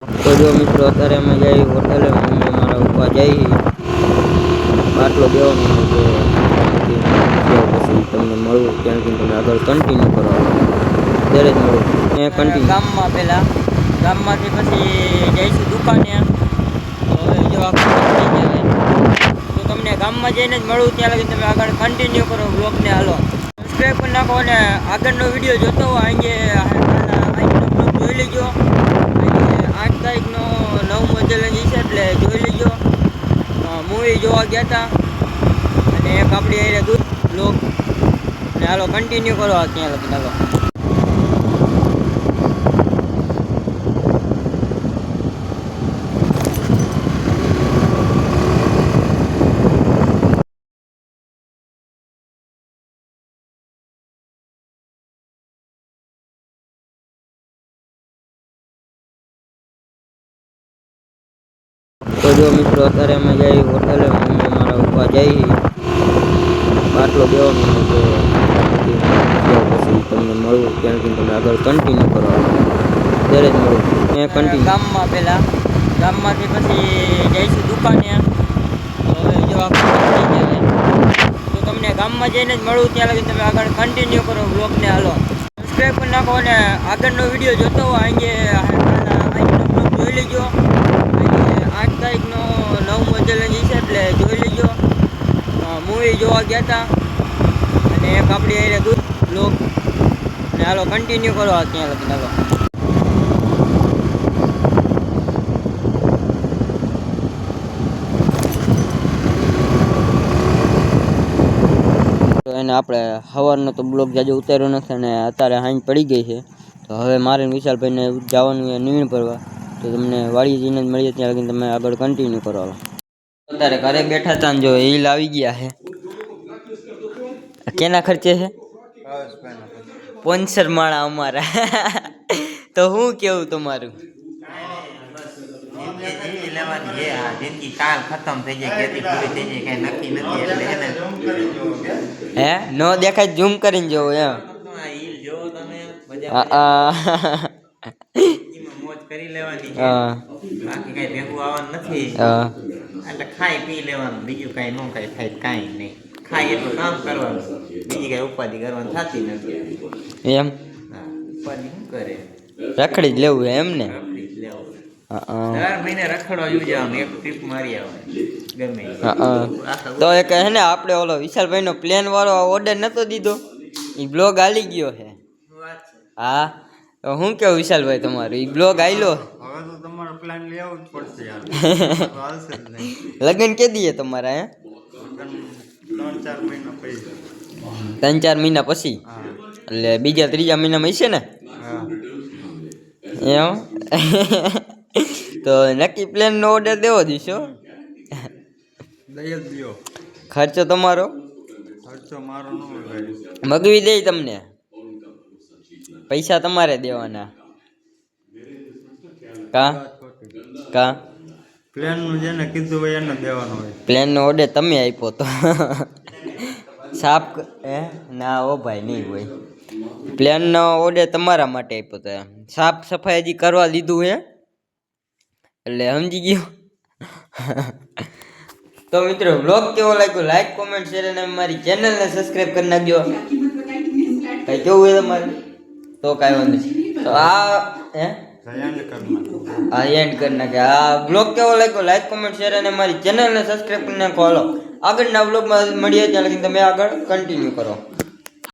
તો જો મિત્રો અત્યારે અમે જઈ હોટલે મમ્મી મારા ઉપા જઈ બાટલો દેવાનો છે. પછી તમને મળવું ત્યાં સુધી તમે આગળ કન્ટિન્યુ કરો. ત્યારે જ મળું. એ કન્ટિન્યુ ગામમાં પહેલાં ગામમાંથી પછી જઈશું દુકાને. હવે જો તો તમને ગામમાં જઈને જ મળું ત્યાં લગી તમે આગળ કન્ટિન્યુ કરો બ્લોગને હાલો. સબસ્ક્રાઈબ પણ નાખો અને આગળનો વીડિયો જોતો હોય આજે જોઈ લેજો આજે આઠ તારીખનો નવમો ચેલેન્જ છે એટલે જોઈ લેજો મૂવી જોવા ગયા હતા અને એક આપણી દૂધ લોક ને હાલો કન્ટિન્યુ કરો આ ત્યાં લગી હાલો તો જો મિત્રો અત્યારે અમે જઈ હોટલે મમ્મી અમારા ઉપા જઈ બાટલો દેવાનો તો પછી તમને મળવું ત્યાંથી તમે આગળ કન્ટિન્યુ કરો. ત્યારે જ મળવું મેં કન્ટિન્યુ ગામમાં પહેલા ગામમાંથી પછી જઈશું દુકાને. તો હવે જો તો તમને ગામમાં જઈને જ મળવું ત્યાં લગી તમે આગળ કન્ટિન્યુ કરો બ્લોગને હાલો. સબસ્ક્રાઈબ પણ નાખો અને આગળનો વીડિયો જોતો હોય આજે આજનો જોઈ લેજો. તારીખનો નવમો ચેલેન્જ છે, એટલે જોઈ લેજો. મૂવી જોવા ગયા હતા અને એક આપણી અહીંયા દૂધ લોક અને હાલો કન્ટિન્યુ કરો આ ત્યાં લગી હાલો. એને આપણે સવારનો તો બ્લોક જાજો ઉતાર્યો નથી અને અત્યારે હાંજ પડી ગઈ છે. તો હવે મારે વિશાલભાઈને જવાનું એ નીણ ભરવા તો તમને વાડી જઈને જ મળીએ ત્યાં લગી તમે આગળ કન્ટિન્યુ કરો હાલો. અત્યારે ઘરે બેઠા હતા ને જો હિલ આવી ગયા છે આ કેના ખર્ચે છે પોન્સર માળા અમારા. તો હું કેવું તમારું? જિંદગી લેવાની છે આ જિંદગી કાલ ખતમ થઈ જાય ખેતી પૂરી થઈ જાય કઈ નક્કી નથી એટલે એને હે? નો દેખાય ઝૂમ કરીને જોવું એમ. આ હીલ જોવો તમે મજા આ આ જિંદગીમાં મોજ કરી લેવાની. બાકી કઈ ભેગું આવવાનું નથી. એટલે ખાઈ પી લેવાનું. બીજું કઈ નો કઈ થાય કાંઈ નહીં. ખાઈ એટલું કામ કરવાનું. બીજી કઈ ઉપાધિ કરવાની થતી નથી. એમ? ઉપાધિ શું કરે? રખડી જ લેવું એમ ને રખડી જ લેવું. દર મહિને એક ટ્રીપ મારી. તો એક હે ને આપણે ઓલો વિશાલભાઈનો પ્લેન વાળો ઓર્ડર નતો દીધો? એ બ્લોગ આલી ગયો છે. હા. હું કેવું વિશાલભાઈ તમારું? એ બ્લોગ આયલો? હવે તો તમારો પ્લાન લેવો જ પડશે યાર. લગ્ન કે દીએ તમારા હે? ત્રણ ચાર મહિના પછી. ત્રણ ચાર મહિના પછી? એટલે બીજા ત્રીજા મહિનામાં હશે ને? એમ? તો નક્કી પ્લેન નો ઓર્ડર દેવો દીશો? દઈ જ ખર્ચો તમારો? ખર્ચો મારો મગવી દે તમને? પૈસા તમારે દેવાના. કા? કા? પ્લેનનું જેને કીધું હોય એને દેવાનો હોય. પ્લેનનો ઓર્ડર તમે આપ્યો તો. સાફ એ ના ઓ ભાઈ નહીં હોય. પ્લેનનો ઓર્ડર તમારા માટે આપ્યો તો. સાફ સફાઈ હજી કરવા લીધું હે? એટલે સમજી ગયો. તો મિત્રો બ્લોગ કેવો લાગ્યો? લાઈક કોમેન્ટ શેર અને મારી ચેનલને સબસ્ક્રાઈબ કરી નાખજો. કઈ કેવું હોય તમારે? તો કાંઈ વાંધો નહીં. તો આ, હે? આ એન્ડ કરી નાખે. આ બ્લોગ કેવો લાગ્યો? લાઈક કોમેન્ટ શેર અને મારી ચેનલને સબસ્ક્રાઈબ કરીને ખોલો આગળના બ્લોગમાં મળીએ ત્યાં લગી તમે આગળ કન્ટિન્યુ કરો.